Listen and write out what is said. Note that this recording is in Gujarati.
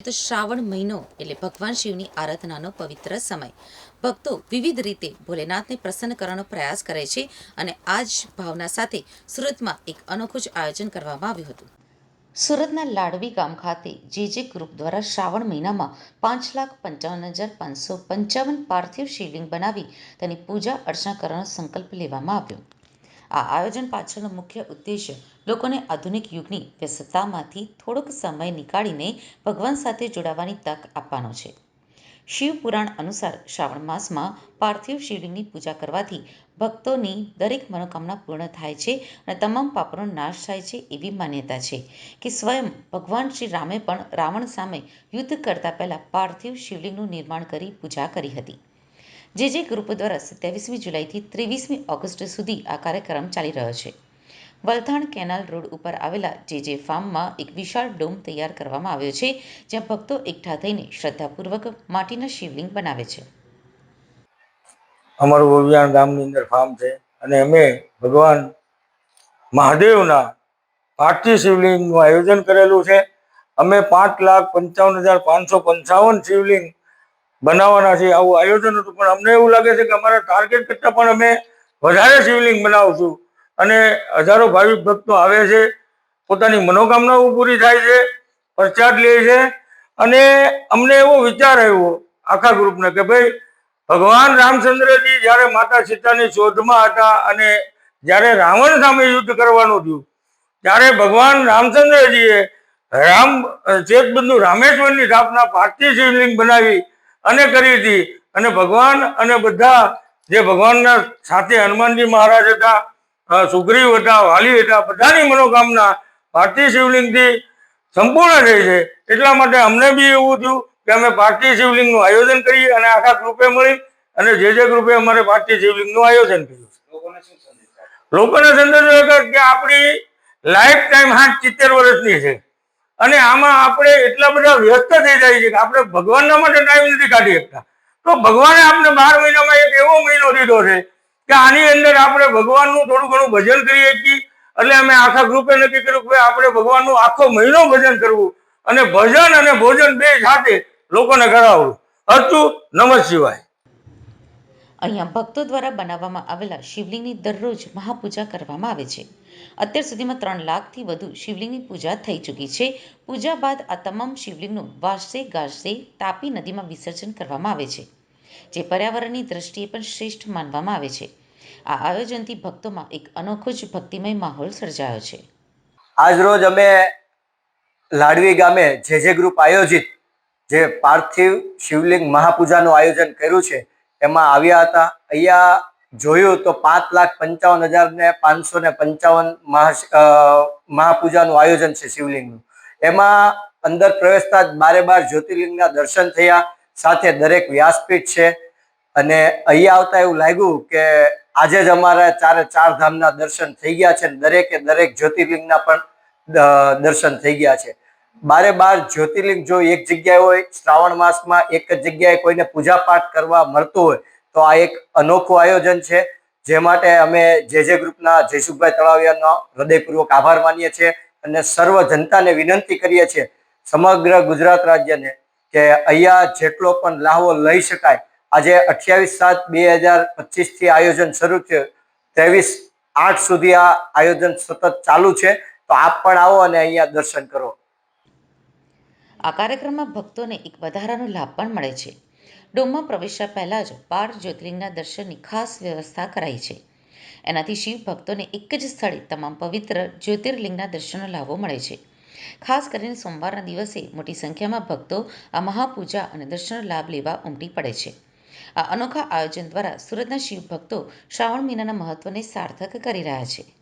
તો શ્રાવણ મહિનો એટલે ભગવાન શિવની આરાધનાનો પવિત્ર સમય. ભક્તો વિવિધ રીતે ભોલેનાથને પ્રસન્ન કરવાનો પ્રયાસ કરે છે અને આ જ ભાવના સાથે સુરતમાં એક અનોખું જ આયોજન કરવામાં આવ્યું હતું. સુરતના લાડવી ગામ ખાતે જે જે ગ્રુપ દ્વારા શ્રાવણ મહિનામાં પાંચ લાખ પંચાવન હજાર પાંચસો પંચાવન પાર્થિવ શિવલિંગ બનાવી તેની પૂજા અર્ચના કરવાનો સંકલ્પ લેવામાં આવ્યો. આ આયોજન પાછળનો મુખ્ય ઉદ્દેશ્ય લોકોને આધુનિક યુગની વ્યસ્તતામાંથી થોડોક સમય નીકાળીને ભગવાન સાથે જોડાવાની તક આપવાનો છે. શિવ પુરાણ અનુસાર શ્રાવણ માસમાં પાર્થિવ શિવલિંગની પૂજા કરવાથી ભક્તોની દરેક મનોકામના પૂર્ણ થાય છે અને તમામ પાપનો નાશ થાય છે એવી માન્યતા છે કે સ્વયં ભગવાન શ્રી રામે પણ રાવણ સામે યુદ્ધ કરતા પહેલા પાર્થિવ શિવલિંગનું નિર્માણ કરી પૂજા કરી હતી. જે જે ગ્રુપ દ્વારા સત્યાવીસમી જુલાઈથી ત્રેવીસમી ઓગસ્ટ સુધી આ કાર્યક્રમ ચાલી રહ્યો છે. વલથાણ કેનાલ રોડ ઉપર આવેલા જે જે ફાર્મમાં એક વિશાળ ડોમ તૈયાર કરવામાં આવ્યો છે, જ્યાં ભક્તો એકઠા થઈને શ્રદ્ધાપૂર્વક માટીના શિવલિંગ બનાવે છે. અમારું વવિયાણ ગામની અંદર ફાર્મ છે અને અમે ભગવાન મહાદેવના પાંચથી શિવલિંગનું આયોજન કરેલું છે. અમે પાંચ લાખ પંચાવન હજાર પાંચસો પંચાવન શિવલિંગ બનાવવાના છે, આવું આયોજન હતું. પણ અમને એવું લાગે છે કે અમારા ટાર્ગેટ કરતાં પણ અમે વધારે શિવલિંગ બનાવશું. અને હજારો ભાવિક ભક્તો આવે છે, પોતાની મનોકામનાઓ પૂરી થાય છે, પ્રસાદ લે છે. અને અમને એવો વિચાર આવ્યો આખા ગ્રુપને કે ભાઈ, ભગવાન રામચંદ્રજી જ્યારે માતા સીતાની શોધમાં હતા અને જ્યારે રાવણ સામે યુદ્ધ કરવાનું થયું, ત્યારે ભગવાન રામચંદ્રજીએ રામ, ચેતબંધુ રામેશ્વરની સ્થાપના પાર્થિવ શિવલિંગ બનાવી અને કરી હતી. અને ભગવાન અને બધા જે ભગવાનના સાથે હનુમાનજી મહારાજ હતા સુગ્રીવ હતા વાલી હતા બધાની મનોકામના ભારતીય શિવલિંગથી સંપૂર્ણ થઈ છે. એટલા માટે અમને બી એવું થયું કે અમે ભારતીય શિવલિંગનું આયોજન કરીએ અને આખા ગ્રુપે મળી અને જે જે ગ્રુપે અમારે ભારતીય શિવલિંગનું આયોજન કર્યું છે. લોકોને સંદેશો કે આપણી લાઈફ ટાઈમ હાથ સિત્તેર વર્ષની છે. અને આમાં આપણે એટલા બધા વ્યસ્ત થઈ જાય છે કે આપણે ભગવાનના માટે ટાઈમ નથી કાઢી શકતા. તો ભગવાને આપણે બાર મહિનામાં એક એવો મહિનો દીધો છે કે આની અંદર આપણે ભગવાનનું થોડું ઘણું ભજન કરીએ છીએ એટલે અમે આખા ગ્રુપે નક્કી કર્યું કે આપણે ભગવાનનું આખો મહિનો ભજન કરવું. અને ભજન અને ભોજન બે સાથે લોકોને કરાવવું. હતું નમઃ શિવાય. અહીંયા ભક્તો દ્વારા બનાવવામાં આવેલા શિવલિંગની દરરોજ મહાપૂજા કરવામાં આવે છે. અત્યાર સુધીમાં ત્રણ લાખથી વધુ શિવલિંગની પૂજા થઈ ચૂકી છે. પૂજા બાદ આ તમામ શિવલિંગનું વાસે ગાજશે તાપી નદીમાં વિસર્જન કરવામાં આવે છે, જે પર્યાવરણની દ્રષ્ટિએ પણ શ્રેષ્ઠ માનવામાં આવે છે. આ આયોજનથી ભક્તોમાં એક અનોખો જ ભક્તિમય માહોલ સર્જાયો છે. આજ રોજ અમે લાડવી ગામે જે જે ગ્રુપ આયોજિત, જે પાર્થિવ શિવલિંગ મહાપૂજાનું આયોજન કર્યું છે એમાં આવ્યા હતા. અહીંયા જોયું તો પાંચ લાખ પંચાવન હજાર ને પાંચસો ને પંચાવન મહા મહાપૂજાનું આયોજન છે શિવલિંગનું. એમાં અંદર પ્રવેશતા જ બારે બાર જ્યોતિર્લિંગના દર્શન થયા. સાથે દરેક વ્યાસપીઠ છે. અને અહીંયા આવતા એવું લાગ્યું કે આજે જ અમારા ચારે ચાર ધામના દર્શન થઈ ગયા છે. દરેકે દરેક જ્યોતિર્લિંગના પણ દર્શન થઈ ગયા છે. બારે બાર જ્યોતિર્લિંગ જો એક જગ્યાએ હોય, શ્રાવણ માસમાં એક જ જગ્યાએ કોઈને પૂજા પાઠ કરવા મળતું હોય, તો આ એક અનોખું આયોજન છે. જે માટે અમે જે જે ગ્રુપના જયસુખભાઈ તળાવિયાનો હૃદયપૂર્વક આભાર માનીએ છીએ અને સર્વ જનતાને વિનંતી કરીએ છીએ સમગ્ર ગુજરાત રાજ્યને કે અહીંયા જેટલો પણ લાહવો લઈ શકાય. આજે અઠ્યાવીસ સાત બે હજાર પચીસથી આયોજન શરૂ થયું. ત્રેવીસ આઠ સુધી આ આયોજન સતત ચાલુ છે. તો આપ પણ આવો અને અહીંયા દર્શન કરો. આ કાર્યક્રમમાં ભક્તોને એક વધારાનો લાભ પણ મળે છે. ડોમમાં પ્રવેશ્યા પહેલાં જ બાર જ્યોતિર્લિંગના દર્શનની ખાસ વ્યવસ્થા કરાઈ છે. એનાથી શિવ ભક્તોને એક જ સ્થળે તમામ પવિત્ર જ્યોતિર્લિંગના દર્શનનો લાભો મળે છે. ખાસ કરીને સોમવારના દિવસે મોટી સંખ્યામાં ભક્તો આ મહાપૂજા અને દર્શનનો લાભ લેવા ઉમટી પડે છે. આ અનોખા આયોજન દ્વારા સુરતના શિવ ભક્તો શ્રાવણ મહિનાના મહત્વને સાર્થક કરી રહ્યા છે.